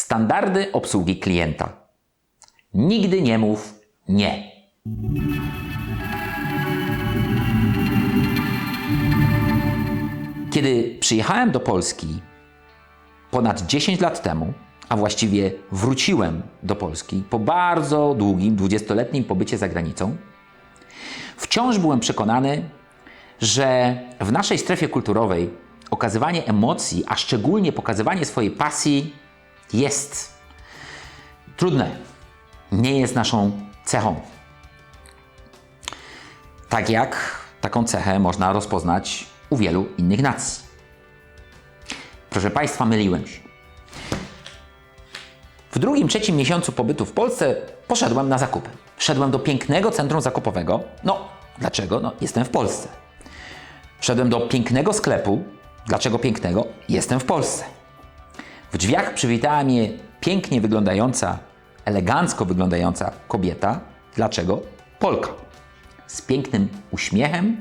Standardy obsługi klienta. Nigdy nie mów nie. Kiedy przyjechałem do Polski ponad 10 lat temu, a właściwie wróciłem do Polski po bardzo długim, 20-letnim pobycie za granicą, wciąż byłem przekonany, że w naszej strefie kulturowej okazywanie emocji, a szczególnie pokazywanie swojej pasji jest trudne. Nie jest naszą cechą. Tak jak taką cechę można rozpoznać u wielu innych nacji. Proszę Państwa, myliłem się. W drugim, trzecim miesiącu pobytu w Polsce poszedłem na zakupy. Szedłem do pięknego centrum zakupowego. No, dlaczego? No, jestem w Polsce. Wszedłem do pięknego sklepu. Dlaczego pięknego? Jestem w Polsce. W drzwiach przywitała mnie pięknie wyglądająca, elegancko wyglądająca kobieta. Dlaczego? Polka. Z pięknym uśmiechem,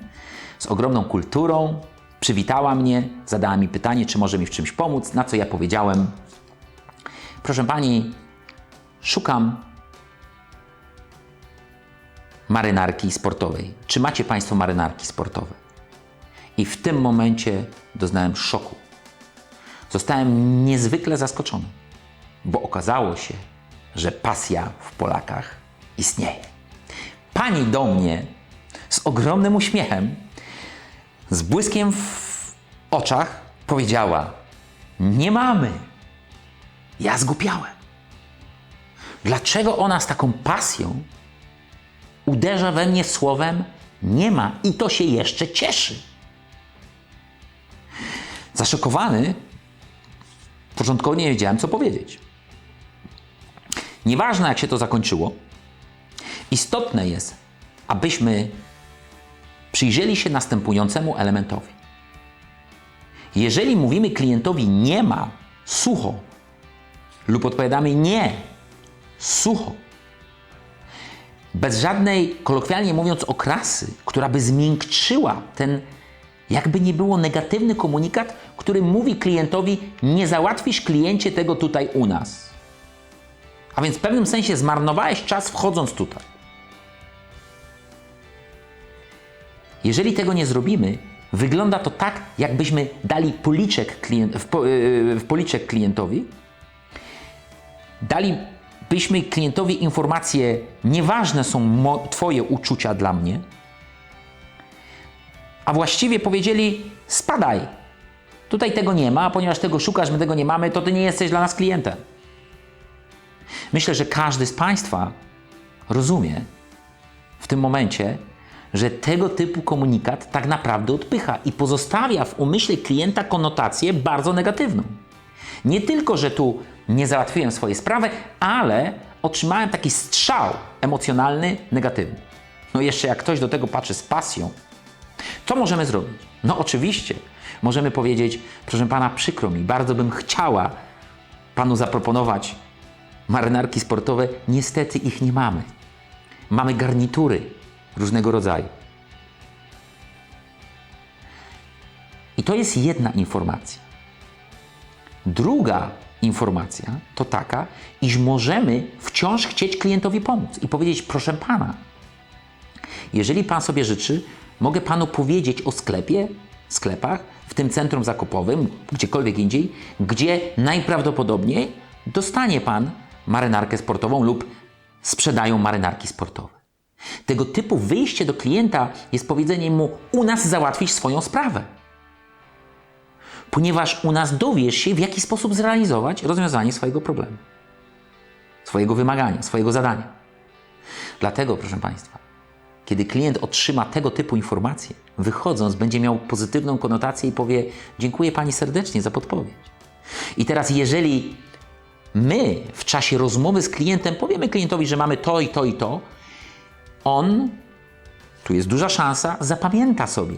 z ogromną kulturą. Przywitała mnie, zadała mi pytanie, czy może mi w czymś pomóc, na co ja powiedziałem: Proszę pani, szukam marynarki sportowej. Czy macie państwo marynarki sportowe? I w tym momencie doznałem szoku. Zostałem niezwykle zaskoczony, bo okazało się, że pasja w Polakach istnieje. Pani do mnie z ogromnym uśmiechem, z błyskiem w oczach powiedziała: Nie mamy. Ja zgłupiałem. Dlaczego ona z taką pasją uderza we mnie słowem nie ma i to się jeszcze cieszy? Zaszokowany, początkowo nie wiedziałem, co powiedzieć. Nieważne, jak się to zakończyło, istotne jest, abyśmy przyjrzeli się następującemu elementowi. Jeżeli mówimy klientowi nie ma, sucho, lub odpowiadamy nie, sucho, bez żadnej, kolokwialnie mówiąc, okrasy, która by zmiękczyła ten, jakby nie było negatywny komunikat, który mówi klientowi: Nie załatwisz kliencie tego tutaj u nas. A więc w pewnym sensie zmarnowałeś czas wchodząc tutaj. Jeżeli tego nie zrobimy, wygląda to tak, jakbyśmy dali policzek, klient, w, po, yy, w policzek klientowi, dalibyśmy klientowi informację, nieważne są Twoje uczucia dla mnie, a właściwie powiedzieli: spadaj. Tutaj tego nie ma, a ponieważ tego szukasz, my tego nie mamy, to Ty nie jesteś dla nas klientem. Myślę, że każdy z Państwa rozumie w tym momencie, że tego typu komunikat tak naprawdę odpycha i pozostawia w umyśle klienta konotację bardzo negatywną. Nie tylko, że tu nie załatwiłem swojej sprawy, ale otrzymałem taki strzał emocjonalny, negatywny. No jeszcze jak ktoś do tego patrzy z pasją, co możemy zrobić? No oczywiście, możemy powiedzieć, proszę pana, przykro mi, bardzo bym chciała panu zaproponować marynarki sportowe. Niestety ich nie mamy. Mamy garnitury różnego rodzaju. I to jest jedna informacja. Druga informacja to taka, iż możemy wciąż chcieć klientowi pomóc i powiedzieć: Proszę pana, jeżeli pan sobie życzy, mogę panu powiedzieć o sklepie, sklepach, w tym centrum zakupowym, gdziekolwiek indziej, gdzie najprawdopodobniej dostanie pan marynarkę sportową lub sprzedają marynarki sportowe. Tego typu wyjście do klienta jest powiedzeniem mu: U nas załatwisz swoją sprawę. Ponieważ u nas dowiesz się, w jaki sposób zrealizować rozwiązanie swojego problemu, swojego wymagania, swojego zadania. Dlatego, proszę Państwa, kiedy klient otrzyma tego typu informacje, wychodząc, będzie miał pozytywną konotację i powie: Dziękuję Pani serdecznie za podpowiedź. I teraz, jeżeli my w czasie rozmowy z klientem powiemy klientowi, że mamy to i to i to, on, tu jest duża szansa, zapamięta sobie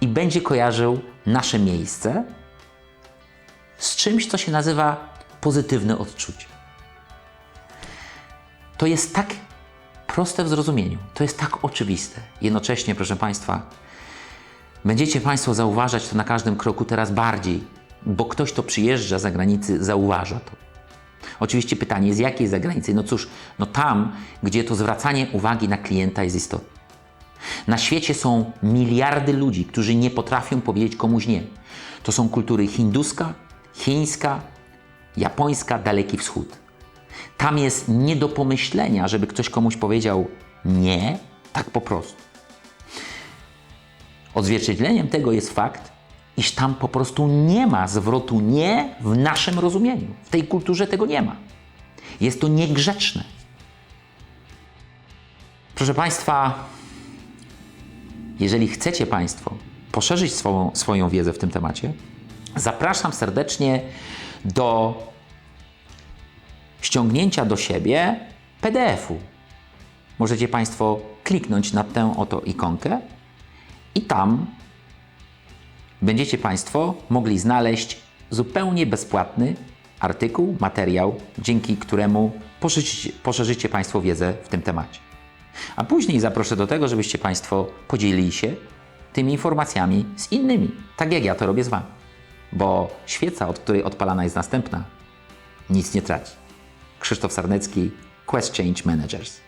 i będzie kojarzył nasze miejsce z czymś, co się nazywa pozytywne odczucie. To jest tak proste w zrozumieniu, to jest tak oczywiste. Jednocześnie, proszę Państwa, będziecie Państwo zauważać to na każdym kroku teraz bardziej, bo ktoś, kto przyjeżdża za granicy, zauważa to. Oczywiście pytanie jest, jakiej zagranicy? No cóż, no tam, gdzie to zwracanie uwagi na klienta jest istotne. Na świecie są miliardy ludzi, którzy nie potrafią powiedzieć komuś nie. To są kultury hinduska, chińska, japońska, Daleki Wschód. Tam jest nie do pomyślenia, żeby ktoś komuś powiedział nie, tak po prostu. Odzwierciedleniem tego jest fakt, iż tam po prostu nie ma zwrotu nie w naszym rozumieniu. W tej kulturze tego nie ma. Jest to niegrzeczne. Proszę Państwa, jeżeli chcecie Państwo poszerzyć swoją, swoją wiedzę w tym temacie, zapraszam serdecznie do ściągnięcia do siebie PDF-u. Możecie Państwo kliknąć na tę oto ikonkę i tam będziecie Państwo mogli znaleźć zupełnie bezpłatny artykuł, materiał, dzięki któremu poszerzycie, poszerzycie Państwo wiedzę w tym temacie. A później zaproszę do tego, żebyście Państwo podzielili się tymi informacjami z innymi, tak jak ja to robię z Wami. Bo świeca, od której odpalana jest następna, nic nie traci. Krzysztof Sarnecki, Quest Change Managers.